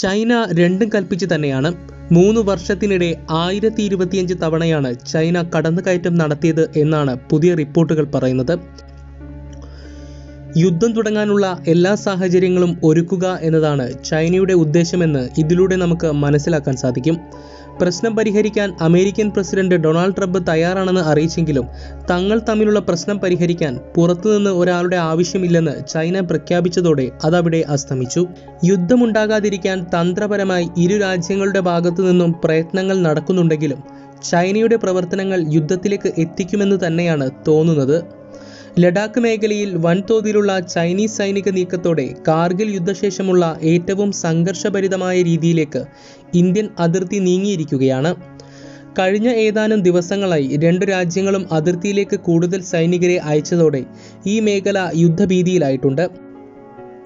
China രണ്ടും കൽപ്പിച്ച് തന്നെയാണ്. മൂന്ന് വർഷത്തിനിടെ ആയിരത്തി ഇരുപത്തിയഞ്ച് തവണയാണ് ചൈന കടന്നുകയറ്റം നടത്തിയത് എന്നാണ് പുതിയ റിപ്പോർട്ടുകൾ പറയുന്നത്. യുദ്ധം തുടങ്ങാനുള്ള എല്ലാ സാഹചര്യങ്ങളും ഒരുക്കുക എന്നതാണ് ചൈനയുടെ ഉദ്ദേശമെന്ന് ഇതിലൂടെ നമുക്ക് മനസ്സിലാക്കാൻ സാധിക്കും. പ്രശ്നം പരിഹരിക്കാൻ അമേരിക്കൻ പ്രസിഡന്റ് ഡൊണാൾഡ് ട്രംപ് തയ്യാറാണെന്ന് അറിയിച്ചെങ്കിലും തങ്ങൾ തമ്മിലുള്ള പ്രശ്നം പരിഹരിക്കാൻ പുറത്തുനിന്ന് ഒരാളുടെ ആവശ്യമില്ലെന്ന് ചൈന പ്രഖ്യാപിച്ചതോടെ അതവിടെ അസ്തമിച്ചു. യുദ്ധമുണ്ടാകാതിരിക്കാൻ തന്ത്രപരമായി ഇരു രാജ്യങ്ങളുടെ ഭാഗത്തു നിന്നും പ്രയത്നങ്ങൾ നടക്കുന്നുണ്ടെങ്കിലും ചൈനയുടെ പ്രവർത്തനങ്ങൾ യുദ്ധത്തിലേക്ക് എത്തിക്കുമെന്ന് തന്നെയാണ് തോന്നുന്നത്. ലഡാക്ക് മേഖലയിൽ വൻതോതിലുള്ള ചൈനീസ് സൈനിക നീക്കത്തോടെ കാർഗിൽ യുദ്ധശേഷമുള്ള ഏറ്റവും സംഘർഷഭരിതമായ രീതിയിലേക്ക് ഇന്ത്യൻ അതിർത്തി നീങ്ങിയിരിക്കുകയാണ്. കഴിഞ്ഞ ഏതാനും ദിവസങ്ങളായി രണ്ടു രാജ്യങ്ങളും അതിർത്തിയിലേക്ക് കൂടുതൽ സൈനികരെ അയച്ചതോടെ ഈ മേഖല യുദ്ധഭീതിയിലായിട്ടുണ്ട്.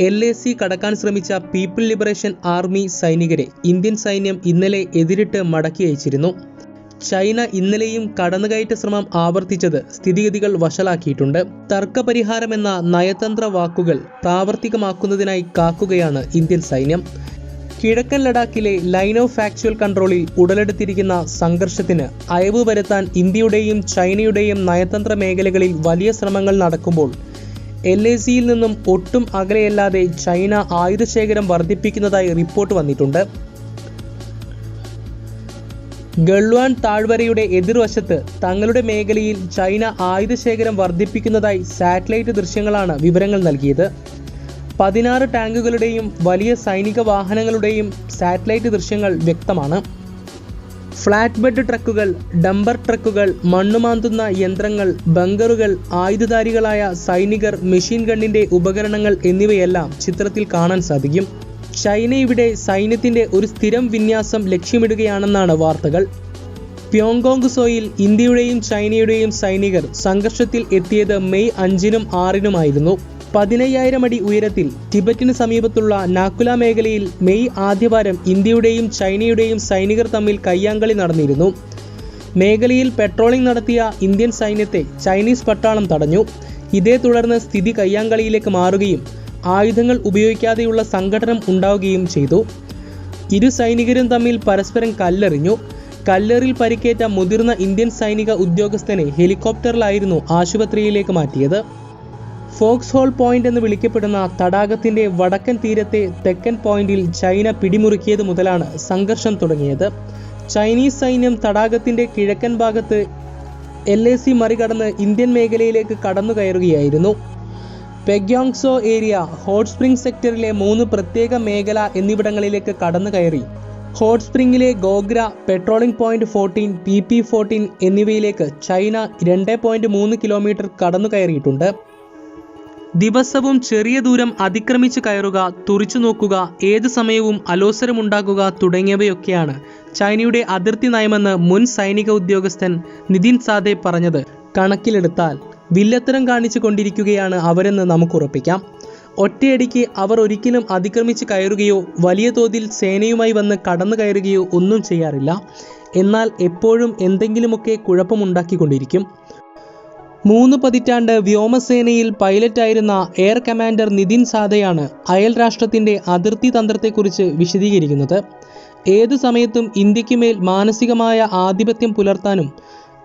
എൽ എ സി കടക്കാൻ ശ്രമിച്ച പീപ്പിൾ ലിബറേഷൻ ആർമി സൈനികരെ ഇന്ത്യൻ സൈന്യം ഇന്നലെ എതിരിട്ട് മടക്കി അയച്ചിരുന്നു. ചൈന ഇന്നലെയും കടന്നുകയറ്റ ശ്രമം ആവർത്തിച്ചത് സ്ഥിതിഗതികൾ വഷളാക്കിയിട്ടുണ്ട്. തർക്കപരിഹാരമെന്ന നയതന്ത്ര വാക്കുകൾ പ്രാവർത്തികമാക്കുന്നതിനായി കാക്കുകയാണ് ഇന്ത്യൻ സൈന്യം. കിഴക്കൻ ലഡാക്കിലെ ലൈൻ ഓഫ് ആക്ച്വൽ കൺട്രോളിൽ ഉടലെടുത്തിരിക്കുന്ന സംഘർഷത്തിന് അയവ് വരുത്താൻ ഇന്ത്യയുടെയും ചൈനയുടെയും നയതന്ത്ര മേഖലകളിൽ വലിയ ശ്രമങ്ങൾ നടക്കുമ്പോൾ എൽ എ സിയിൽ നിന്നും ഒട്ടും അകലെയല്ലാതെ ചൈന ആയുധശേഖരം വർദ്ധിപ്പിക്കുന്നതായി റിപ്പോർട്ട് വന്നിട്ടുണ്ട്. ഗൾവാൻ താഴ്വരയുടെ എതിർവശത്ത് തങ്ങളുടെ മേഖലയിൽ ചൈന ആയുധശേഖരം വർദ്ധിപ്പിക്കുന്നതായി സാറ്റലൈറ്റ് ദൃശ്യങ്ങളാണ് വിവരങ്ങൾ നൽകിയത്. പതിനാറ് ടാങ്കുകളുടെയും വലിയ സൈനിക വാഹനങ്ങളുടെയും സാറ്റലൈറ്റ് ദൃശ്യങ്ങൾ വ്യക്തമാണ്. ഫ്ലാറ്റ് ബെഡ് ട്രക്കുകൾ ഡംബർ ട്രക്കുകൾ മണ്ണുമാന്തുന്ന യന്ത്രങ്ങൾ ബങ്കറുകൾ ആയുധധാരികളായ സൈനികർ മെഷീൻ ഗണ്ണിന്റെ ഉപകരണങ്ങൾ എന്നിവയെല്ലാം ചിത്രത്തിൽ കാണാൻ സാധിക്കും. ചൈന ഇവിടെ സൈന്യത്തിന്റെ ഒരു സ്ഥിരം വിന്യാസം ലക്ഷ്യമിടുകയാണെന്നാണ് വാർത്തകൾ. പ്യോങ്കോങ് സോയിൽ ഇന്ത്യയുടെയും ചൈനയുടെയും സൈനികർ സംഘർഷത്തിൽ എത്തിയത് മെയ് അഞ്ചിനും ആറിനുമായിരുന്നു. പതിനയ്യായിരം അടി ഉയരത്തിൽ ടിബറ്റിന് സമീപത്തുള്ള നാക്കുല മേഖലയിൽ മെയ് ആദ്യവാരം ഇന്ത്യയുടെയും ചൈനയുടെയും സൈനികർ തമ്മിൽ കയ്യാങ്കളി നടന്നിരുന്നു. മേഖലയിൽ പെട്രോളിംഗ് നടത്തിയ ഇന്ത്യൻ സൈന്യത്തെ ചൈനീസ് പട്ടാളം തടഞ്ഞു. ഇതേ തുടർന്ന് സ്ഥിതി കയ്യാങ്കളിയിലേക്ക് മാറുകയും ആയുധങ്ങൾ ഉപയോഗിക്കാതെയുള്ള സംഘടനം ഉണ്ടാവുകയും ചെയ്തു. ഇരു സൈനികരും തമ്മിൽ പരസ്പരം കല്ലെറിഞ്ഞു. കല്ലേറിൽ പരിക്കേറ്റ മുതിർന്ന ഇന്ത്യൻ സൈനിക ഉദ്യോഗസ്ഥനെ ഹെലികോപ്റ്ററിലായിരുന്നു ആശുപത്രിയിലേക്ക് മാറ്റിയത്. ഫോക്സ് ഹോൾ പോയിന്റ് എന്ന് വിളിക്കപ്പെടുന്ന തടാകത്തിന്റെ വടക്കൻ തീരത്തെ തെക്കൻ പോയിന്റിൽ ചൈന പിടിമുറുക്കിയത് മുതലാണ് സംഘർഷം തുടങ്ങിയത്. ചൈനീസ് സൈന്യം തടാകത്തിന്റെ കിഴക്കൻ ഭാഗത്ത് എൽ എ സി മറികടന്ന് ഇന്ത്യൻ മേഖലയിലേക്ക് കടന്നു കയറുകയായിരുന്നു പെഗ്യോങ്സോ ഏരിയ ഹോട്ട് സ്പ്രിംഗ് സെക്ടറിലെ മൂന്ന് പ്രത്യേക മേഖല എന്നിവിടങ്ങളിലേക്ക് കടന്നു കയറി hot സ്പ്രിംഗിലെ Gogra patrolling point fourteen P P fourteen എന്നിവയിലേക്ക് ചൈന രണ്ട് പോയിന്റ് മൂന്ന് കിലോമീറ്റർ കടന്നു കയറിയിട്ടുണ്ട് ദിവസവും ചെറിയ ദൂരം അതിക്രമിച്ചു കയറുക തുറിച്ചു നോക്കുക ഏത് സമയവും അലോസരമുണ്ടാകുക തുടങ്ങിയവയൊക്കെയാണ് ചൈനയുടെ അതിർത്തി നയമെന്ന് മുൻ സൈനിക ഉദ്യോഗസ്ഥൻ നിതിൻ സാദെ പറഞ്ഞത്. കണക്കിലെടുത്താൽ വില്ലത്തരം കാണിച്ചു കൊണ്ടിരിക്കുകയാണ് അവരെന്ന് നമുക്കുറപ്പിക്കാം. ഒറ്റയടിക്ക് അവർ ഒരിക്കലും അതിക്രമിച്ച് കയറുകയോ വലിയ തോതിൽ സേനയുമായി വന്ന് കടന്നു കയറുകയോ ഒന്നും ചെയ്യാറില്ല. എന്നാൽ എപ്പോഴും എന്തെങ്കിലുമൊക്കെ കുഴപ്പമുണ്ടാക്കിക്കൊണ്ടിരിക്കും. മൂന്ന് പതിറ്റാണ്ട് വ്യോമസേനയിൽ പൈലറ്റായിരുന്ന എയർ കമാൻഡർ നിതിൻ സാദയാണ് അയൽ രാഷ്ട്രത്തിന്റെ അതിർത്തി തന്ത്രത്തെക്കുറിച്ച് വിശദീകരിക്കുന്നത്. ഏത് സമയത്തും ഇന്ത്യയ്ക്ക് മേൽ മാനസികമായ ആധിപത്യം പുലർത്താനും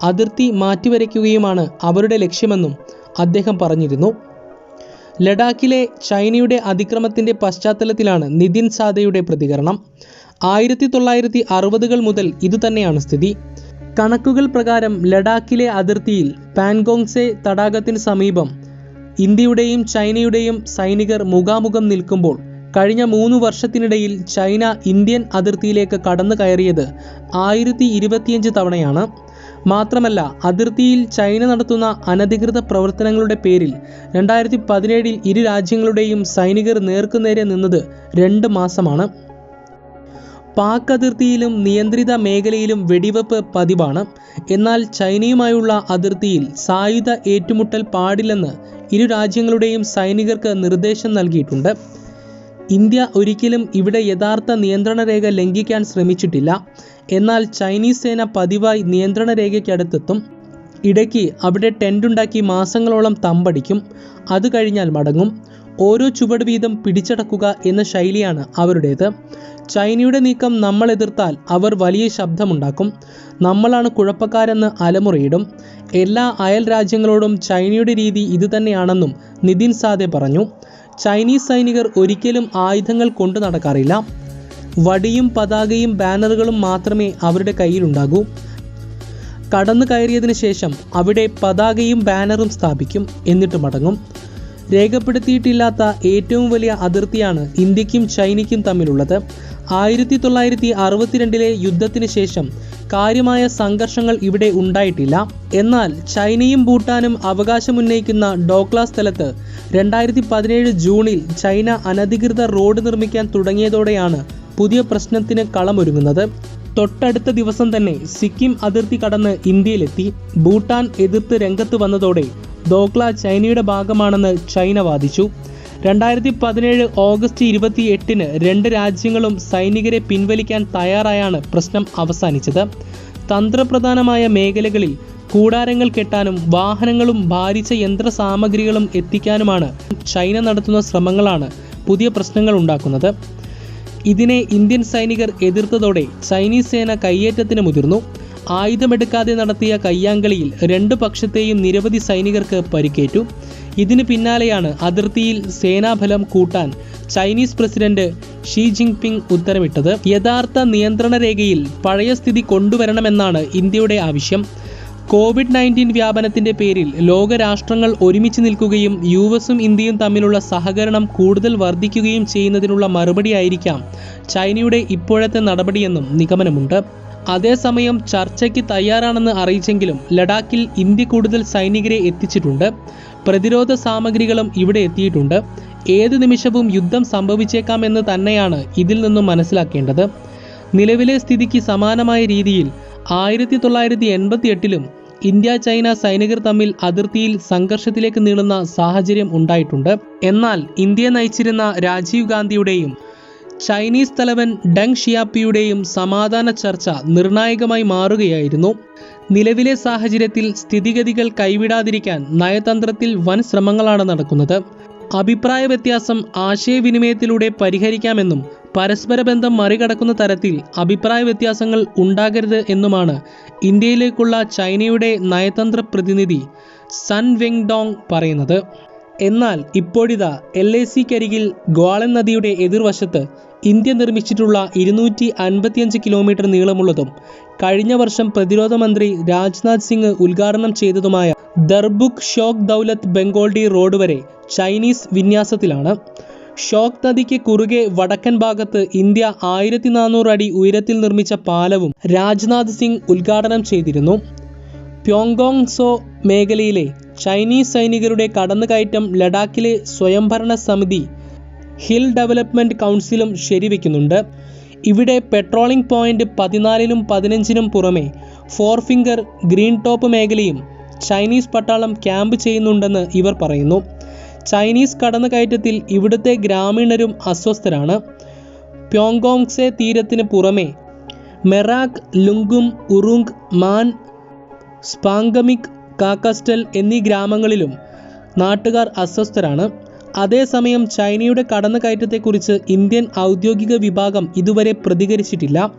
അതിർത്തി മാറ്റിവരയ്ക്കുകയുമാണ് അവരുടെ ലക്ഷ്യമെന്നും അദ്ദേഹം പറഞ്ഞിരുന്നു. ലഡാക്കിലെ ചൈനയുടെ അതിക്രമത്തിന്റെ പശ്ചാത്തലത്തിലാണ് നിതിൻ സാദയുടെ പ്രതികരണം. ആയിരത്തി തൊള്ളായിരത്തി അറുപതുകൾ മുതൽ ഇതുതന്നെയാണ് സ്ഥിതി. കണക്കുകൾ പ്രകാരം ലഡാക്കിലെ അതിർത്തിയിൽ പാൻഗോങ്സെ തടാകത്തിന് സമീപം ഇന്ത്യയുടെയും ചൈനയുടെയും സൈനികർ മുഖാമുഖം നിൽക്കുമ്പോൾ കഴിഞ്ഞ മൂന്ന് വർഷത്തിനിടയിൽ ചൈന ഇന്ത്യൻ അതിർത്തിയിലേക്ക് കടന്നു കയറിയത് ആയിരത്തി ഇരുപത്തിയഞ്ച് തവണയാണ്. മാത്രമല്ല അതിർത്തിയിൽ ചൈന നടത്തുന്ന അനധികൃത പ്രവർത്തനങ്ങളുടെ പേരിൽ രണ്ടായിരത്തി പതിനേഴിൽ ഇരു രാജ്യങ്ങളുടെയും സൈനികർ നേർക്കുനേരെ നിന്നത് രണ്ട് മാസമാണ്. പാക് അതിർത്തിയിലും നിയന്ത്രിത മേഖലയിലും വെടിവെപ്പ് പതിവാണ്. എന്നാൽ ചൈനയുമായുള്ള അതിർത്തിയിൽ സായുധ ഏറ്റുമുട്ടൽ പാടില്ലെന്ന് ഇരു രാജ്യങ്ങളുടെയും സൈനികർക്ക് നിർദ്ദേശം നൽകിയിട്ടുണ്ട്. ഇന്ത്യ ഒരിക്കലും ഇവിടെ യഥാർത്ഥ നിയന്ത്രണ രേഖ ലംഘിക്കാൻ ശ്രമിച്ചിട്ടില്ല. എന്നാൽ ചൈനീസ് സേന പതിവായി നിയന്ത്രണ രേഖയ്ക്കടുത്തെത്തും. ഇടയ്ക്ക് അവിടെ ടെന്റുണ്ടാക്കി മാസങ്ങളോളം തമ്പടിക്കും. അത് കഴിഞ്ഞാൽ മടങ്ങും. ഓരോ ചുവട് വീതം പിടിച്ചടക്കുക എന്ന ശൈലിയാണ് അവരുടേത്. ചൈനയുടെ നീക്കം നമ്മൾ എതിർത്താൽ അവർ വലിയ ശബ്ദമുണ്ടാക്കും. നമ്മളാണ് കുഴപ്പക്കാരെന്ന് അലമുറയിടും. എല്ലാ അയൽ രാജ്യങ്ങളോടും ചൈനയുടെ രീതി ഇതുതന്നെയാണെന്നും നിതിൻ സാദെ പറഞ്ഞു. ചൈനീസ് സൈനികർ ഒരിക്കലും ആയുധങ്ങൾ കൊണ്ടു നടക്കാറില്ല. വടിയും പതാകയും ബാനറുകളും മാത്രമേ അവരുടെ കയ്യിലുണ്ടാകൂ. കടന്നു കയറിയതിനു ശേഷം അവിടെ പതാകയും ബാനറും സ്ഥാപിക്കും എന്നിട്ട് മടങ്ങും. രേഖപ്പെടുത്തിയിട്ടില്ലാത്ത ഏറ്റവും വലിയ അതിർത്തിയാണ് ഇന്ത്യക്കും ചൈനയ്ക്കും തമ്മിലുള്ളത്. ആയിരത്തി തൊള്ളായിരത്തി അറുപത്തിരണ്ടിലെ യുദ്ധത്തിന് ശേഷം കാര്യമായ സംഘർഷങ്ങൾ ഇവിടെ ഉണ്ടായിട്ടില്ല. എന്നാൽ ചൈനയും ഭൂട്ടാനും അവകാശമുന്നയിക്കുന്ന ഡോക്ല സ്ഥലത്ത് രണ്ടായിരത്തി പതിനേഴ് ജൂണിൽ ചൈന അനധികൃത റോഡ് നിർമ്മിക്കാൻ തുടങ്ങിയതോടെയാണ് പുതിയ പ്രശ്നത്തിന് കളമൊരുങ്ങുന്നത്. തൊട്ടടുത്ത ദിവസം തന്നെ സിക്കിം അതിർത്തി കടന്ന് ഇന്ത്യയിലെത്തി. ഭൂട്ടാൻ എതിർത്ത് രംഗത്ത് വന്നതോടെ ദോക്ല ചൈനയുടെ ഭാഗമാണെന്ന് ചൈന വാദിച്ചു. രണ്ടായിരത്തി പതിനേഴ് ഓഗസ്റ്റ് ഇരുപത്തി എട്ടിന് രണ്ട് രാജ്യങ്ങളും സൈനികരെ പിൻവലിക്കാൻ തയ്യാറായാണ് പ്രശ്നം അവസാനിച്ചത്. തന്ത്രപ്രധാനമായ മേഖലകളിൽ കൂടാരങ്ങൾ കെട്ടാനും വാഹനങ്ങളും ഭാരിച്ച യന്ത്ര സാമഗ്രികളും എത്തിക്കാനുമാണ് ചൈന നടത്തുന്ന ശ്രമങ്ങളാണ് പുതിയ പ്രശ്നങ്ങൾ ഉണ്ടാക്കുന്നത്. ഇതിനെ ഇന്ത്യൻ സൈനികർ എതിർത്തതോടെ ചൈനീസ് സേന കയ്യേറ്റത്തിന് മുതിർന്നു. ആയുധമെടുക്കാതെ നടത്തിയ കയ്യാങ്കളിയിൽ രണ്ടു പക്ഷത്തെയും നിരവധി സൈനികർക്ക് പരിക്കേറ്റു. ഇതിന് പിന്നാലെയാണ് അതിർത്തിയിൽ സേനാബലം കൂട്ടാൻ ചൈനീസ് പ്രസിഡന്റ് ഷീ ജിൻപിങ് ഉത്തരവിട്ടത്. യഥാർത്ഥ നിയന്ത്രണ രേഖയിൽ പഴയ സ്ഥിതി കൊണ്ടുവരണമെന്നാണ് ഇന്ത്യയുടെ ആവശ്യം. കോവിഡ് നയന്റീൻ വ്യാപനത്തിന്റെ പേരിൽ ലോകരാഷ്ട്രങ്ങൾ ഒരുമിച്ച് നിൽക്കുകയും യു എസും ഇന്ത്യയും തമ്മിലുള്ള സഹകരണം കൂടുതൽ വർദ്ധിക്കുകയും ചെയ്യുന്നതിനുള്ള മറുപടിയായിരിക്കാം ചൈനയുടെ ഇപ്പോഴത്തെ നടപടിയെന്നും നിഗമനമുണ്ട്. അതേസമയം ചർച്ചയ്ക്ക് തയ്യാറാണെന്ന് അറിയിച്ചെങ്കിലും ലഡാക്കിൽ ഇന്ത്യ കൂടുതൽ സൈനികരെ എത്തിച്ചിട്ടുണ്ട്. പ്രതിരോധ സാമഗ്രികളും ഇവിടെ എത്തിയിട്ടുണ്ട്. ഏത് നിമിഷവും യുദ്ധം സംഭവിച്ചേക്കാമെന്ന് തന്നെയാണ് ഇതിൽ നിന്നും മനസ്സിലാക്കേണ്ടത്. നിലവിലെ സ്ഥിതിക്ക് സമാനമായ രീതിയിൽ ആയിരത്തി തൊള്ളായിരത്തി എൺപത്തി എട്ടിലും ഇന്ത്യ ചൈന സൈനികർ തമ്മിൽ അതിർത്തിയിൽ സംഘർഷത്തിലേക്ക് നീളുന്ന സാഹചര്യം ഉണ്ടായിട്ടുണ്ട്. എന്നാൽ ഇന്ത്യ നയിച്ചിരുന്ന രാജീവ് ഗാന്ധിയുടെയും ചൈനീസ് തലവൻ ഡങ് ഷിയാപ്പിയുടെയും സമാധാന ചർച്ച നിർണായകമായി മാറുകയായിരുന്നു. നിലവിലെ സാഹചര്യത്തിൽ സ്ഥിതിഗതികൾ കൈവിടാതിരിക്കാൻ നയതന്ത്രത്തിൽ വൻ ശ്രമങ്ങളാണ് നടക്കുന്നത്. അഭിപ്രായ വ്യത്യാസം ആശയവിനിമയത്തിലൂടെ പരിഹരിക്കാമെന്നും പരസ്പര ബന്ധം മറികടക്കുന്ന തരത്തിൽ അഭിപ്രായ വ്യത്യാസങ്ങൾ ഉണ്ടാകരുത് എന്നുമാണ് ഇന്ത്യയിലേക്കുള്ള ചൈനയുടെ നയതന്ത്ര പ്രതിനിധി സൻ വെങ് ഡോങ് പറയുന്നത്. എന്നാൽ ഇപ്പോഴിതാ എൽ എ സിക്കരികിൽ ഗ്വാളൻ നദിയുടെ എതിർവശത്ത് ഇന്ത്യ നിർമ്മിച്ചിട്ടുള്ള ഇരുന്നൂറ്റി അൻപത്തിയഞ്ച് കിലോമീറ്റർ നീളമുള്ളതും കഴിഞ്ഞ വർഷം പ്രതിരോധ മന്ത്രി രാജ്നാഥ് സിംഗ് ഉദ്ഘാടനം ചെയ്തതുമായ ദർബുക് ഷോക് ദൗലത്ത് ബംഗോൾഡി റോഡ് വരെ ചൈനീസ് വിന്യാസത്തിലാണ്. ഷോക് നദിക്ക് കുറുകെ വടക്കൻ ഭാഗത്ത് ഇന്ത്യ ആയിരത്തി നാനൂറ് അടി ഉയരത്തിൽ നിർമ്മിച്ച പാലവും രാജ്നാഥ് സിംഗ് ഉദ്ഘാടനം ചെയ്തിരുന്നു. പ്യോങ്കോങ് സോ മേഖലയിലെ ചൈനീസ് സൈനികരുടെ കടന്നുകയറ്റം ലഡാക്കിലെ സ്വയംഭരണ സമിതി ഹിൽ ഡെവലപ്മെന്റ് കൗൺസിലും ശരിവെക്കുന്നുണ്ട്. ഇവിടെ പെട്രോളിംഗ് പോയിന്റ് പതിനാലിനും പതിനഞ്ചിനും പുറമെ ഫോർ ഫിംഗർ ഗ്രീൻ ടോപ്പ് മേഖലയും ചൈനീസ് പട്ടാളം ക്യാമ്പ് ചെയ്യുന്നുണ്ടെന്ന് ഇവർ പറയുന്നു. ചൈനീസ് കടന്നുകയറ്റത്തിൽ ഇവിടുത്തെ ഗ്രാമീണരും അസ്വസ്ഥരാണ്. പ്യോങ്കോങ്സെ തീരത്തിന് പുറമെ മെറാക് ലുങ്കും ഉറുങ് മാൻ സ്പാങ്കമിക് കാക്കസ്റ്റൽ എന്നീ ഗ്രാമങ്ങളിലും നാട്ടുകാർ അസ്വസ്ഥരാണ്. അതേസമയം ചൈനയുടെ കടന്നുകയറ്റത്തെക്കുറിച്ച് ഇന്ത്യൻ ഔദ്യോഗിക വിഭാഗം ഇതുവരെ പ്രതികരിച്ചിട്ടില്ല.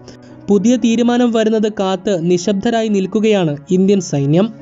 പുതിയ തീരുമാനം വരുന്നത് കാത്ത് നിശബ്ദരായി നിൽക്കുകയാണ് ഇന്ത്യൻ സൈന്യം.